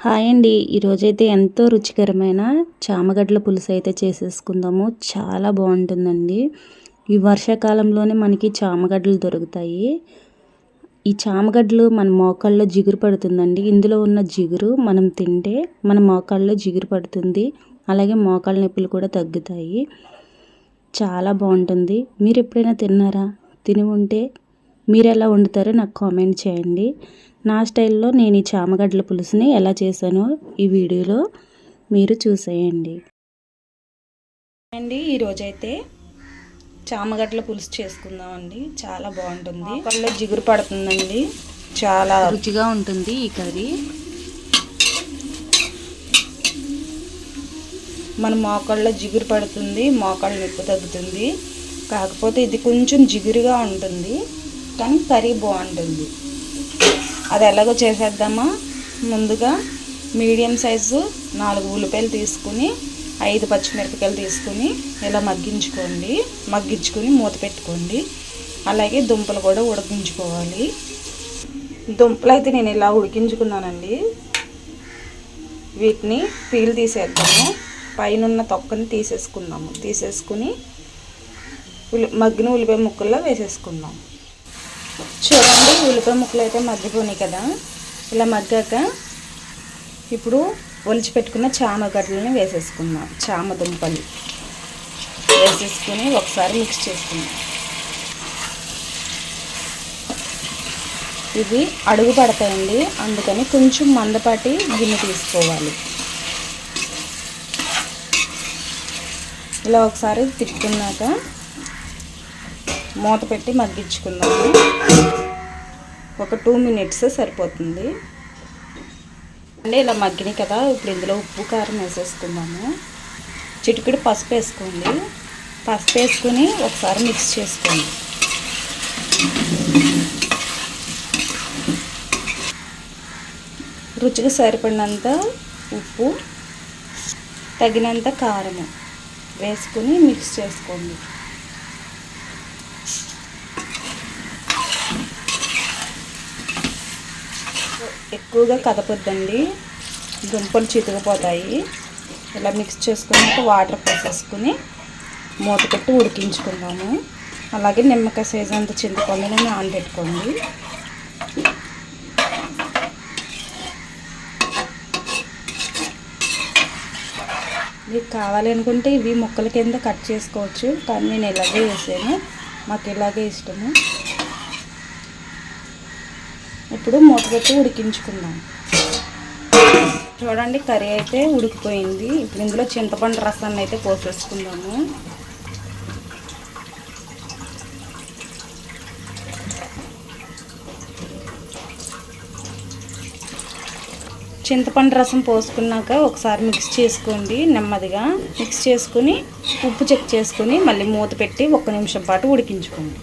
Hi అండి. ఈరోజైతే ఎంతో రుచికరమైన చామగడ్డల పులుసు అయితే చేసేసుకుందాము. చాలా బాగుంటుందండి. ఈ వర్షాకాలంలోనే మనకి చామగడ్డలు దొరుకుతాయి. ఈ చామగడ్డలు మన మోకాళ్ళలో జిగురు పడుతుందండి. ఇందులో ఉన్న జిగురు మనం తింటే మన మోకాళ్ళలో జిగురు పడుతుంది. అలాగే మోకాళ్ళ నొప్పులు కూడా తగ్గుతాయి. చాలా బాగుంటుంది. మీరు ఎప్పుడైనా తిన్నారా? తిని ఉంటే మీరు ఎలా వండుతారో నాకు కామెంట్ చేయండి. నా స్టైల్లో నేను ఈ చామగడ్డల పులుసుని ఎలా చేశానో ఈ వీడియోలో మీరు చూసేయండి. అండి ఈరోజైతే చామగడ్డల పులుసు చేసుకుందామండి. చాలా బాగుంటుంది. కళ్ళు జిగురు పడుతుందండి. చాలా రుచిగా ఉంటుంది ఈ కర్రీ. మన మోకాళ్ళలో జిగురు పడుతుంది మోకాళ్ళ నొప్పి తగ్గుతుంది. కాకపోతే ఇది కొంచెం జిగురుగా ఉంటుంది. కానీ కర్రీ బాగుంటుంది. అది ఎలాగో చేసేద్దామా? ముందుగా మీడియం సైజు నాలుగు ఉల్లిపాయలు తీసుకుని ఐదు పచ్చిమిరపకాయలు తీసుకుని ఇలా మగ్గించుకోండి. మగ్గించుకొని మూత పెట్టుకోండి. అలాగే దుంపలు కూడా ఉడికించుకోవాలి. దుంపలు అయితే నేను ఇలా ఉడికించుకున్నానండి. వీటిని పీలు తీసేద్దాము. పైన తొక్కని తీసేసుకుందాము. తీసేసుకుని ఉల్లి మగ్గిన ఉల్లిపాయ ముక్కల్లో వేసేసుకుందాం. చూడండి ఉల్లిపాయ ముక్కలు అయితే మగ్గిపోయినాయి కదా. ఇలా మగ్గాక ఇప్పుడు ఒలిచి పెట్టుకున్న చామ గడ్డలని వేసేసుకుందాం. చామ దుంపలు వేసేసుకుని ఒకసారి మిక్స్ చేసుకుందాం. ఇవి అడుగు పడతాయండి అందుకని కొంచెం మందపాటి గిన్నె తీసుకోవాలి. ఇలా ఒకసారి తిప్పుకున్నాక మూత పెట్టి మగ్గించుకుందాము. ఒక టూ మినిట్స్ సరిపోతుంది. అంటే ఇలా మగ్గినాయి కదా ఇప్పుడు ఇందులో ఉప్పు కారం వేసేసుకుందాము. చిటికెడు పసుపు వేసుకోండి. పసుపు వేసుకుని ఒకసారి మిక్స్ చేసుకోండి. రుచికి సరిపడినంత ఉప్పు తగినంత కారము వేసుకుని మిక్స్ చేసుకోండి. ఎక్కువగా కదపొద్దండి. దుంపలు చితికిపోతాయి. ఇలా మిక్స్ చేసుకున్నాక వాటర్ పోసేసుకుని మూత పెట్టి ఉడికించుకుందాము. అలాగే నిమ్మకాయ సైజ్ అంత చింతపండుని నానబెట్టుకోండి మీకు కావాలనుకుంటే ఇవి ముక్కల కింద కట్ చేసుకోవచ్చు. కానీ నేను ఇలాగే వేసాను. మాకు ఇలాగే ఇష్టము. ఇప్పుడు మూత పెట్టి ఉడికించుకుందాం. చూడండి కర్రీ అయితే ఉడికిపోయింది. ఇప్పుడు ఇందులో చింతపండు రసాన్ని అయితే పోసేసుకుందాము. చింతపండు రసం పోసుకున్నాక ఒకసారి మిక్స్ చేసుకోండి నెమ్మదిగా. మిక్స్ చేసుకుని ఉప్పు చెక్ చేసుకుని మళ్ళీ మూత పెట్టి ఒక్క నిమిషం పాటు ఉడికించుకోండి.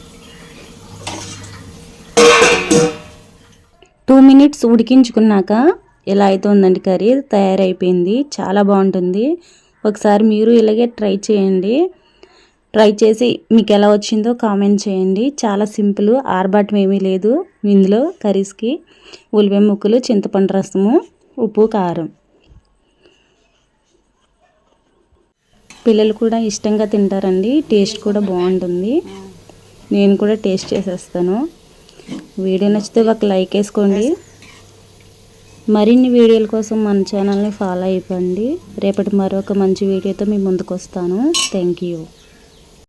మినిట్స్ ఉడికించుకున్నాక ఇలా అయితే ఉందండి కర్రీ? తయారైపోయింది. చాలా బాగుంటుంది. ఒకసారి మీరు ఇలాగే ట్రై చేయండి. ట్రై చేసి మీకు ఎలా వచ్చిందో కామెంట్ చేయండి. చాలా సింపుల్ ఆర్బాటం ఏమీ లేదు ఇందులో కర్రీస్కి. ఉల్లిపాయ ముక్కలు చింతపండు రసము ఉప్పు కారం. పిల్లలు కూడా ఇష్టంగా తింటారండి. టేస్ట్ కూడా బాగుంటుంది. నేను కూడా టేస్ట్ చేసేస్తాను. వీడియో నచ్చితే ఒక లైక్ వేసుకోండి. మరిన్ని వీడియోల కోసం మన ఛానల్ని ఫాలో అయిపోండి. రేపటి మరొక మంచి వీడియోతో మీ ముందుకు వస్తాను. Thank you